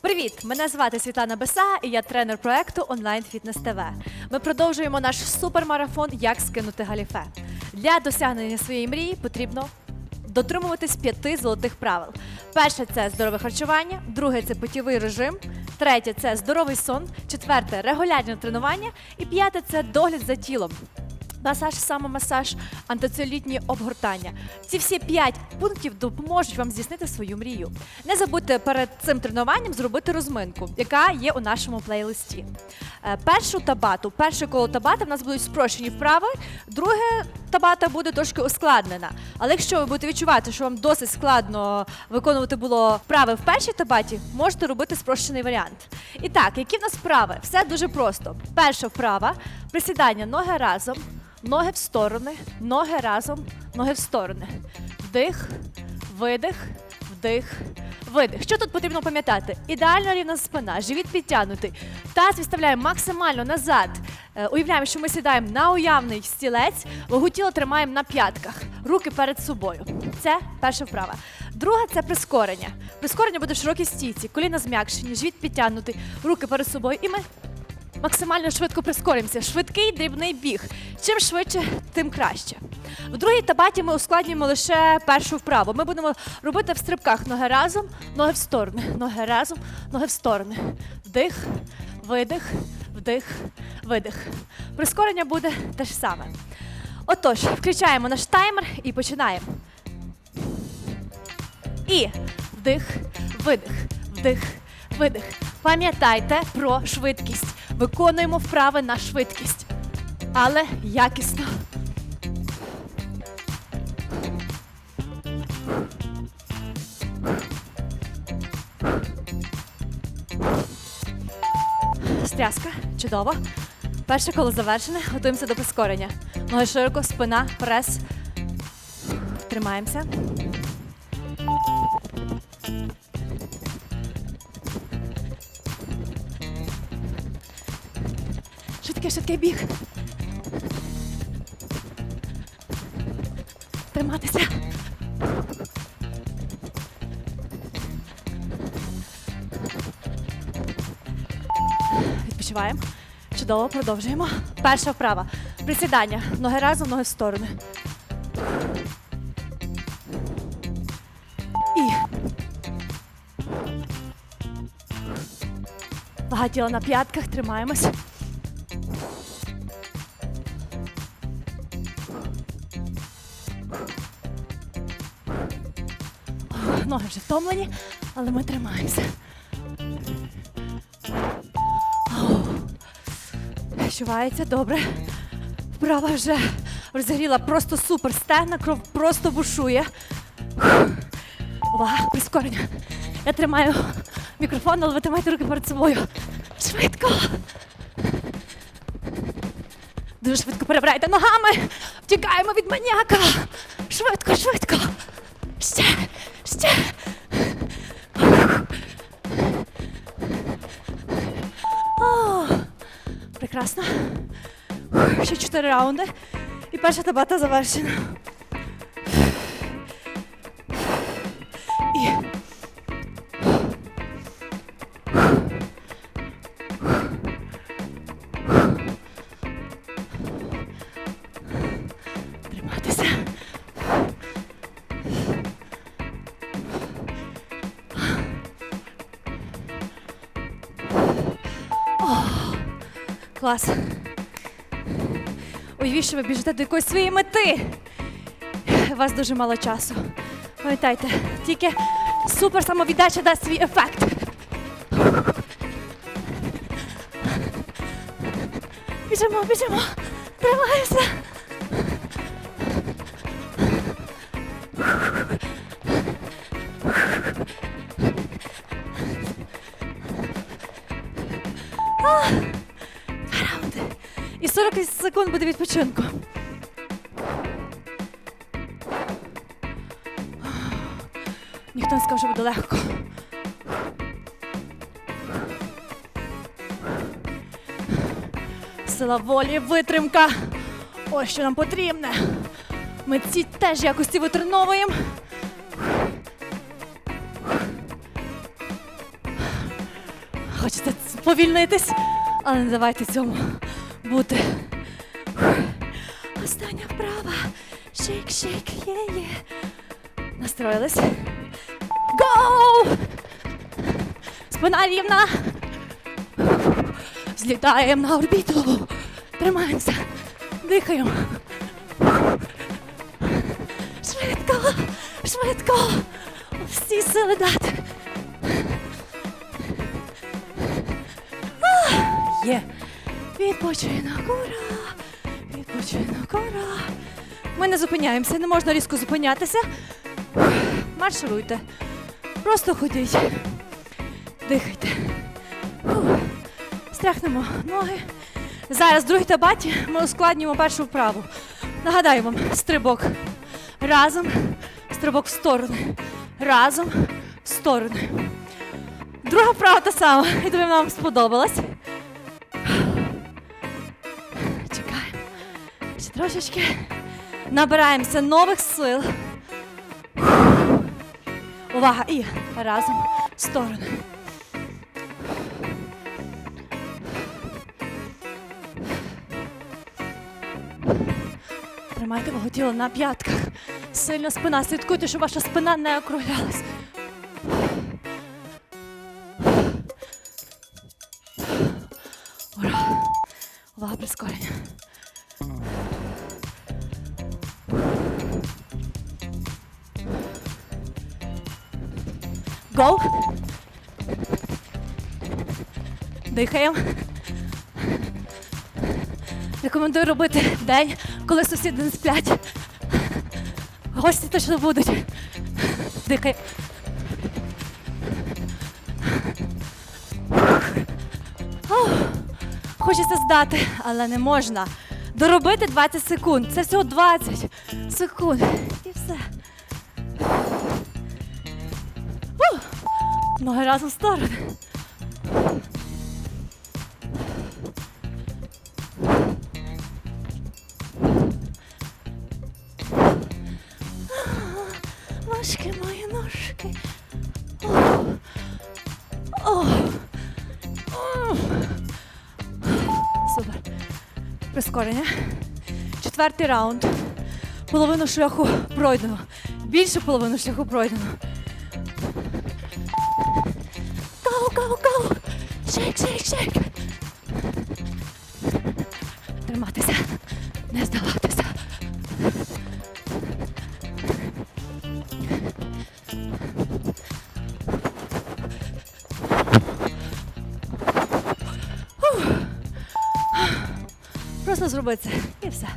Привіт! Мене звати Світлана Беса, і я тренер проекту Онлайн Фітнес ТВ. Ми продовжуємо наш супермарафон Як скинути галіфе. Для досягнення своєї мрії потрібно дотримуватись п'яти золотих правил. Перше це здорове харчування, друге це питєвий режим, третє це здоровий сон, четверте регулярне тренування і п'яте це догляд за тілом. Масаж, самомасаж, антицелітні обгортання. Ці всі п'ять пунктів допоможуть вам здійснити свою мрію. Не забудьте перед цим тренуванням зробити розминку, яка є у нашому плейлисті. Е, Першу табату, перше коло табата в нас будуть спрощені вправи, друге табата буде трошки ускладнена. Але якщо ви будете відчувати, що вам досить складно виконувати було вправи в першій табаті, можете робити спрощений варіант. І так, які в нас вправи? Все дуже просто. Перша вправа присідання ноги разом. Ноги в сторони, ноги разом, ноги в сторони. Вдих, видих, вдих, видих. Що тут потрібно пам'ятати? Ідеально рівна спина, живіт підтягнутий. Таз відставляємо максимально назад. Е, Уявляємо, що ми сідаємо на уявний стілець, вагу тіла тримаємо на п'ятках, руки перед собою. Це перша вправа. Друга це прискорення. Прискорення буде в широкій стійці, коліна зм'якшені, живіт підтягнутий, руки перед собою. І ми максимально швидко прискоримося. Швидкий дрібний біг. Чим швидше, тим краще. В другій табаті ми ускладнюємо лише першу вправу. Ми будемо робити в стрибках ноги разом, ноги в сторони, ноги разом, ноги в сторони. Вдих, видих, вдих, видих. Прискорення буде те ж саме. Отож, включаємо наш таймер і починаємо. І вдих, видих, вдих, видих. Пам'ятайте про швидкість. Виконуємо вправи на швидкість, але якісно. Стряска, чудово. Перше коло завершене. Готуємося до прискорення. Ноги широко, спина, прес. Тримаємося. Швидкий, швидкий біг. Триматися. Відпочиваємо. Чудово, продовжуємо. Перша вправа. Присідання. Ноги разом, ноги в сторони. І. Вага тіла на п'ятках, тримаємось. Ноги вже втомлені, але ми тримаємося. Ау. Відчувається добре. Вправа вже розігріла просто супер. Стегна, кров просто бушує. Увага, прискорення. Я тримаю мікрофон, але ви тримайте руки перед собою. Швидко. Дуже швидко перебирайте ногами. Втікаємо від маніяка. Швидко, швидко. Ще, ще. О, прекрасно. Ще чотири раунди. І перша табата завершена. Клас. Уявіть, що ви біжите до якоїсь своєї мети. У вас дуже мало часу. Пам'ятайте, тільки супер самовіддача дасть свій ефект. Біжимо, біжимо. Тримаюся. 40 секунд буде відпочинку. Ніхто не сказав, що буде легко. Сила волі, витримка. Ось що нам потрібне. Ми ці теж якості витреновуємо. хочеться сповільнитись, але не давайте цьому бути. Остання вправа. Шейк, шейк, є, є. Настроїлись. Гоу! Спина рівна. Злітаємо на орбіту. Тримаємося. Дихаємо. Швидко, швидко. Всі сили дати. Є. Відпочинок, ура! Відпочинок, ура! Ми не зупиняємося, не можна різко зупинятися. Маршируйте. Просто ходіть. Дихайте. Стряхнемо ноги. Зараз в другій табаті ми ускладнюємо першу вправу. Нагадаю вам, стрибок разом, стрибок в сторони. Разом, в сторони. Друга вправа та сама. І думаю, вам сподобалась. Трошечки. Набираємося нових сил. Увага! І разом в сторони. Тримайте вагу тіла на п'ятках. Сильна спина. Слідкуйте, щоб ваша спина не округлялась. Гоу! Дихаємо. Рекомендую робити день, коли сусіди не сплять. Гості точно будуть. Дихай. Хочеться здати, але не можна. Доробити 20 секунд. Це всього 20 секунд. І все. Ноги разом в сторони. Ножки мої ножки. О. О. О. Супер. Прискорення. Четвертий раунд. Половину шляху пройдено. Більше половину шляху пройдено. Шейк, шейк, шейк. Триматися. Не здаватися. Просто зроби це і все.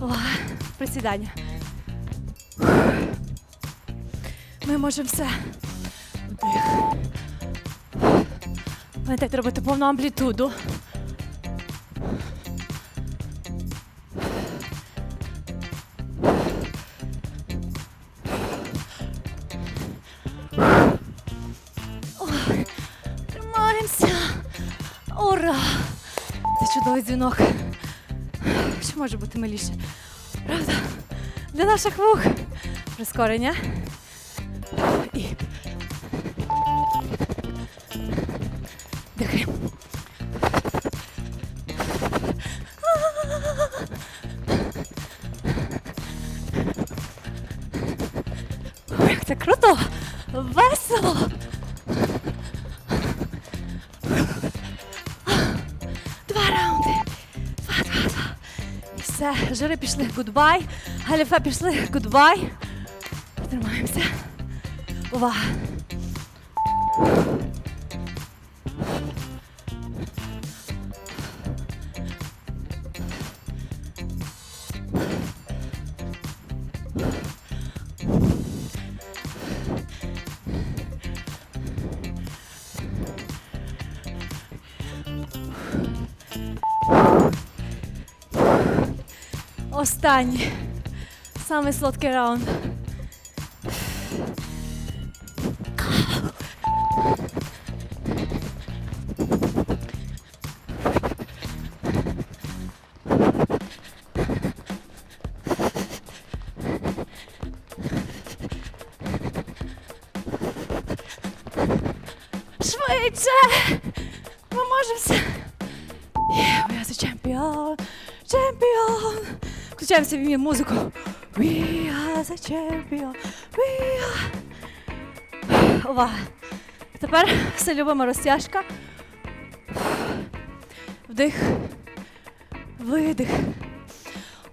Увага. Присідання. Ми можемо все. Вдих. Пам'ятайте робити повну амплітуду. Тримаємося. Ура! Це чудовий дзвінок. Що може бути миліше? Правда? Для наших вух. Прискорення. Круто! Весело! Два раунди. Два, два, два. І все, жири пішли гудбай. Галіфе пішли гудбай. Тримаємося. Увага. Останній. Самий солодкий раунд. Швидше! Включаємо собі музику. We are the champion, we are. Увага. Тепер все любима розтяжка. Вдих, видих.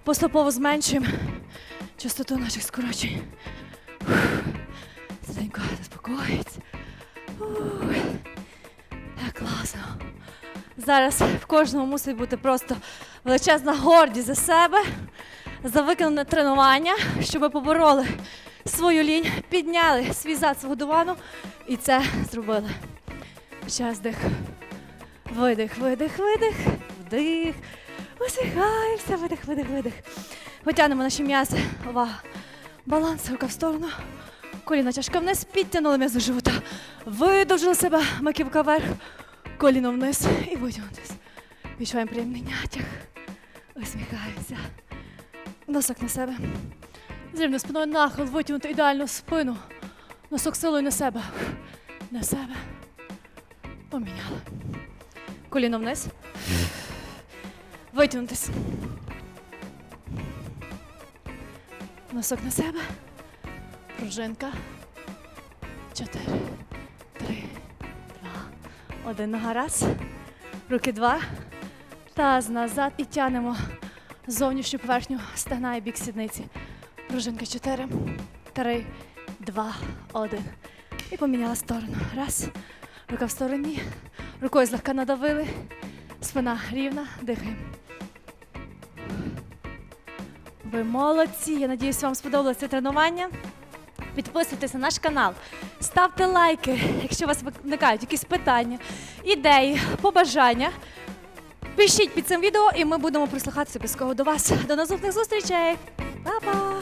Поступово зменшуємо частоту наших скорочень. Сиденько заспокоїться. Так класно. Зараз в кожному мусить бути просто величезна гордість за себе, за виконане тренування, щоб ви побороли свою лінь, підняли свій зад свого дивану і це зробили. Ще раз вдих. Видих, видих, видих, вдих. Усміхаємося, видих, видих, видих. Потягнемо наші м'язи. Увага. Баланс, рука в сторону. Коліна тяжко вниз, підтягнули м'язи живота. Видовжили себе, маківка вверх, коліно вниз і витягнутись. Відчуваємо приємний натяг. Усміхаємося. Носок на себе. З рівною спиною нахил, витягнути ідеальну спину. Носок силою на себе. На себе. Поміняли. Коліно вниз. Витягнутись. Носок на себе. Пружинка. Чотири. Три. Два. Один нога раз. Руки два. Таз назад. І тянемо зовнішню поверхню стегна і бік сідниці. Пружинка чотири. Три. Два. Один. І поміняла сторону. Раз. Рука в стороні. Рукою злегка надавили. Спина рівна. Дихаємо. Ви молодці. Я надіюсь, вам сподобалося це тренування. Підписуйтесь на наш канал, ставте лайки, якщо у вас виникають якісь питання, ідеї, побажання. Пишіть під цим відео, і ми будемо прислухатися обов'язково до вас. До наступних зустрічей. Па-па!